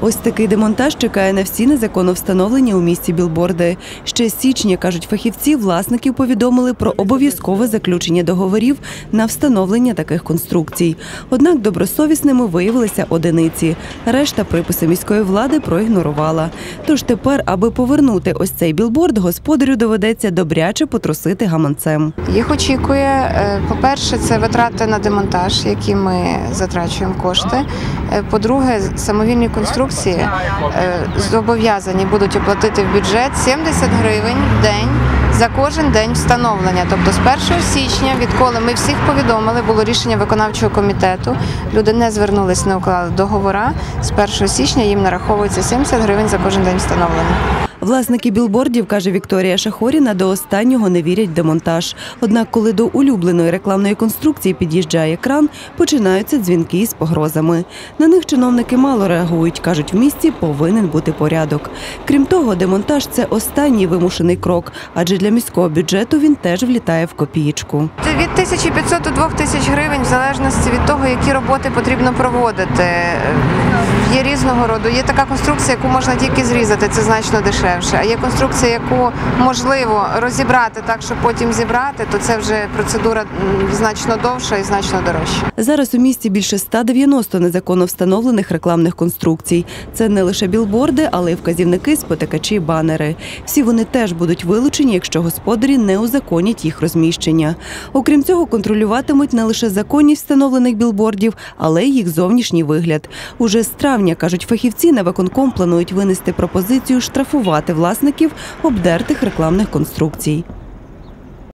Ось такий демонтаж чекає на всі незаконно встановлені у місті білборди. Ще з січня, кажуть фахівці, власників повідомили про обов'язкове заключення договорів на встановлення таких конструкцій. Однак добросовісними виявилися одиниці. Решта приписи міської влади проігнорувала. Тож тепер, аби повернути ось цей білборд, господарю доведеться добряче потрусити гаманцем. Їх очікує, е, по-перше, це витрати на демонтаж, які ми затрачуємо кошти. Е, По-друге, самовільні конструкції е, зобов'язані будуть оплатити в бюджет 70 гривень в день за кожен день встановлення. Тобто з 1 січня, відколи ми всіх повідомили, було рішення виконавчого комітету. Люди не звернулись, не уклали договора. З 1 січня їм нараховується 70 гривень за кожен день встановлення. Власники білбордів, каже Вікторія Шахоріна, до останнього не вірять в демонтаж. Однак, коли до улюбленої рекламної конструкції під'їжджає кран, починаються дзвінки із погрозами. На них чиновники мало реагують. кажуть, в місті повинен бути порядок. Крім того, демонтаж це останній вимушений крок, адже для міського бюджету він теж влітає в копієчку. Це від 1500 до 2000 гривень, в залежності від того, які роботи потрібно проводити. Є різного роду. Є така конструкція, яку можна тільки зрізати, це значно дешевше. А є конструкція, яку можливо розібрати так, щоб потім зібрати, то це вже процедура значно довша і значно дорожча. Зараз у місті більше 190 незаконно встановлених рекламних конструкцій. Це не лише білборди, але й вказівники, спотикачі, банери. Всі вони теж будуть вилучені, якщо господарі не узаконять їх розміщення. Окрім цього, контролюватимуть не лише законність встановлених білбордів, але й їх зовнішній вигляд. Уже з травня, кажуть фахівці, на виконком планують винести пропозицію штрафувати власників обдертих рекламних конструкцій.